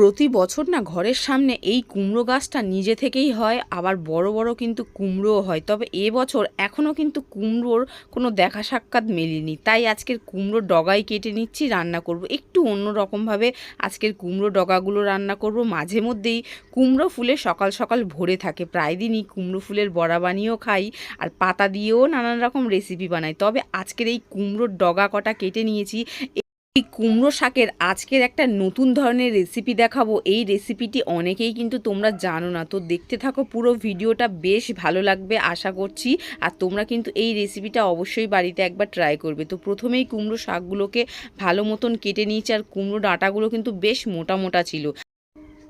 প্রতি বছর না ঘরের সামনে এই কুমড়ো গাছটা নিজে থেকেই হয়, আবার বড় বড় কিন্তু কুমড়োও হয়। তবে এবছর এখনও কিন্তু কুমড়োর কোনো দেখা সাক্ষাৎ মেলেনি। তাই আজকের কুমড়োর ডগাই কেটে নিচ্ছি, রান্না করব। একটু অন্য রকমভাবে আজকের কুমড়ো ডগাগুলো রান্না করব। মাঝে মধ্যেই কুমড়ো ফুলে সকাল সকাল ভরে থাকে। প্রায় দিনই কুমড়ো ফুলের বড়া বানিয়েও খাই আর পাতা দিয়েও নানান রকম রেসিপি বানাই। তবে আজকের এই কুমড়োর ডগা কটা কেটে নিয়েছি এই কুমড়ো শাকের আজকের একটা নতুন ধরনের রেসিপি দেখাবো। এই রেসিপিটি অনেকেই কিন্তু তোমরা জানো না। তো দেখতে থাকো, পুরো ভিডিওটা বেশ ভালো লাগবে আশা করছি। আর তোমরা কিন্তু এই রেসিপিটা অবশ্যই বাড়িতে একবার ট্রাই করবে। তো প্রথমেই কুমড়ো শাকগুলোকে ভালো মতন কেটে নিয়েছি আর কুমড়ো ডাঁটাগুলো কিন্তু বেশ মোটা মোটা ছিল।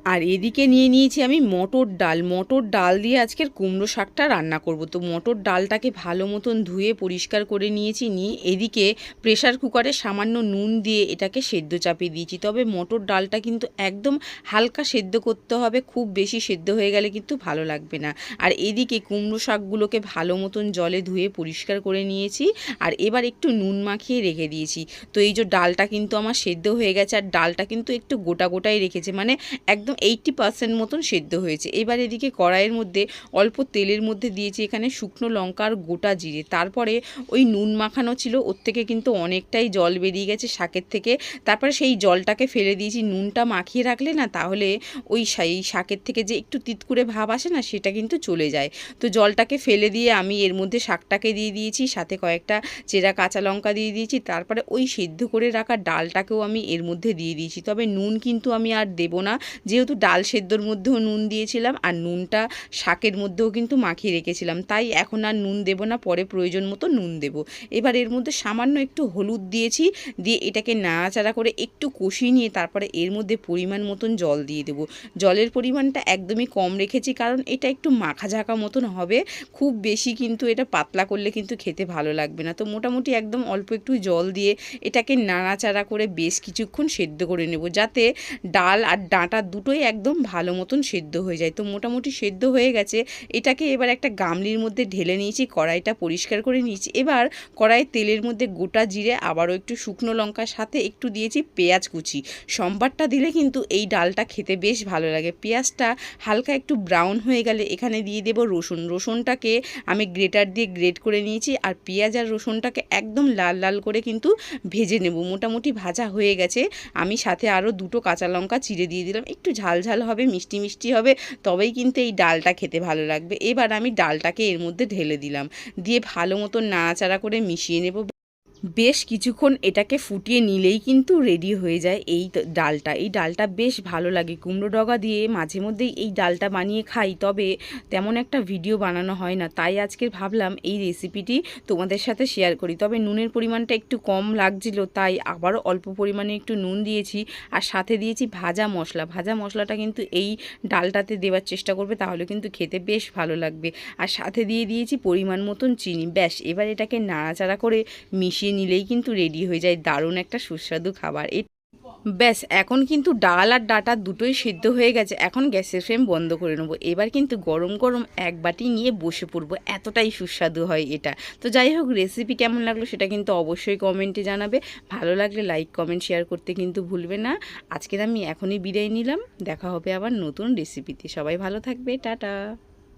আর এদিকে নিয়ে নিয়েছি আমি মটর ডাল। মটর ডাল দিয়ে আজকের কুমড়ো শাকটা রান্না করব। তো মটর ডালটাকে ভালো মতন ধুয়ে পরিষ্কার করে নিয়েছি, নিয়ে এদিকে প্রেশার কুকারে সামান্য নুন দিয়ে এটাকে সেদ্ধ চাপিয়ে দিয়েছি। তবে মটর ডালটা কিন্তু একদম হালকা সেদ্ধ করতে হবে, খুব বেশি সেদ্ধ হয়ে গেলে কিন্তু ভালো লাগবে না। আর এদিকে কুমড়ো শাকগুলোকে ভালো মতন জলে ধুয়ে পরিষ্কার করে নিয়েছি, আর এবার একটু নুন মাখিয়ে রেখে দিয়েছি। তো এই যে ডালটা কিন্তু আমার সেদ্ধ হয়ে গেছে, আর ডালটা কিন্তু একটু গোটা গোটাই রেখেছে। মানে একদম এইটটি পার্সেন্ট মতন সেদ্ধ হয়েছে। এবার এদিকে কড়াইয়ের মধ্যে অল্প তেলের মধ্যে দিয়েছি এখানে শুকনো লঙ্কা আর গোটা জিরে। তারপরে ওই নুন মাখানো ছিল, ওর থেকে কিন্তু অনেকটাই জল বেরিয়ে গেছে শাকের থেকে। তারপরে সেই জলটাকে ফেলে দিয়েছি, নুনটা মাখিয়ে রাখলে না তাহলে ওই সেই শাকের থেকে যে একটু তিতকুরে ভাব আসে না, সেটা কিন্তু চলে যায়। তো জলটাকে ফেলে দিয়ে আমি এর মধ্যে শাকটাকে দিয়ে দিয়েছি, সাথে কয়েকটা চেরা কাঁচা লঙ্কা দিয়ে দিয়েছি। তারপরে ওই সিদ্ধ করে রাখা ডালটাকেও আমি এর মধ্যে দিয়ে দিয়েছি। তবে নুন কিন্তু আমি আর দেবো না যেহেতু ডাল সেদ্ধর মধ্যেও নুন দিয়েছিলাম আর নুনটা শাকের মধ্যেও কিন্তু মাখিয়ে রেখেছিলাম, তাই এখন আর নুন দেবো না, পরে প্রয়োজন মতো নুন দেব। এবার এর মধ্যে সামান্য একটু হলুদ দিয়েছি, দিয়ে এটাকে নাড়াচাড়া করে একটু কষিয়ে নিয়ে তারপরে এর মধ্যে পরিমাণ মতন জল দিয়ে দেবো। জলের পরিমাণটা একদমই কম রেখেছি, কারণ এটা একটু মাখা ঝাঁকা মতন হবে, খুব বেশি কিন্তু এটা পাতলা করলে কিন্তু খেতে ভালো লাগবে না। তো মোটামুটি একদম অল্প একটু জল দিয়ে এটাকে নাড়াচাড়া করে বেশ কিছুক্ষণ সেদ্ধ করে নেব, যাতে ডাল আর ডাঁটা দুটোই একদম ভালো মতন সেদ্ধ হয়ে যায়। তো মোটামুটি সেদ্ধ হয়ে গেছে। এটাকে এবার একটা গামলির মধ্যে ঢেলে নিয়েছি, কড়াইটা পরিষ্কার করে নিয়েছি। এবার কড়াই তেলের মধ্যে গোটা জিরে, আবারও একটু শুকনো লঙ্কার সাথে একটু দিয়েছি পেঁয়াজ কুচি। সম্বারটা দিলে কিন্তু এই ডালটা খেতে বেশ ভালো লাগে। পেঁয়াজটা হালকা একটু ব্রাউন হয়ে গেলে এখানে দিয়ে দেবো রসুন। রসুনটাকে আমি গ্রেটার দিয়ে গ্রেট করে নিয়েছি আর পেঁয়াজ আর রসুনটাকে একদম লাল লাল করে কিন্তু ভেজে নেব। মোটামুটি ভাজা হয়ে গেছে। আমি সাথে আরও দুটো কাঁচা লঙ্কা চিড়ে দিয়ে দিলাম। একটু ঝাল ঝাল হবে, মিষ্টি মিষ্টি হবে, তবেই কিন্তু এই ডালটা খেতে ভালো লাগবে। এবার আমি ডালটাকে এর মধ্যে ঢেলে দিলাম। দিয়ে ভালো মতো নাড়াচাড়া করে মিশিয়ে নেব। বেশ কিছুক্ষণ এটাকে ফুটিয়ে নিলেই কিন্তু রেডি হয়ে যায় এই ডালটা। এই ডালটা বেশ ভালো লাগে। কুমড়ো ডগা দিয়ে মাঝে মধ্যেই এই ডালটা বানিয়ে খাই, তবে তেমন একটা ভিডিও বানানো হয় না। তাই আজকে ভাবলাম এই রেসিপিটি তোমাদের সাথে শেয়ার করি। তবে নুনের পরিমাণটা একটু কম লাগছিল, তাই আবারও অল্প পরিমাণে একটু নুন দিয়েছি আর সাথে দিয়েছি ভাজা মশলা। ভাজা মশলাটা কিন্তু এই ডালটাতে দেওয়ার চেষ্টা করবে, তাহলে কিন্তু খেতে বেশ ভালো লাগবে। আর সাথে দিয়ে দিয়েছি পরিমাণ মতন চিনি। ব্যাস, এবার এটাকে নাড়াচাড়া করে মিশিয়ে নিলেই কিন্তু রেডি হয়ে যায় দারুণ একটা সুস্বাদু খাবার। এই ব্যাস, এখন কিন্তু ডাল আর ডাটা দুটোই সিদ্ধ হয়ে গেছে। এখন গ্যাসের ফ্লেম বন্ধ করে নেব। এবার কিন্তু গরম গরম এক বাটি নিয়ে বসে পড়ব। এতটাই সুস্বাদু হয় এটা। তো যাই হোক রেসিপি কেমন লাগল সেটা কিন্তু অবশ্যই কমেন্টে জানাবে। ভালো লাগলে লাইক কমেন্ট শেয়ার করতে কিন্তু ভুলবে না। আজকের আমি এখনই বিদায় নিলাম। দেখা হবে আবার নতুন রেসিপিতে সবাই ভালো থাকবে। টাটা।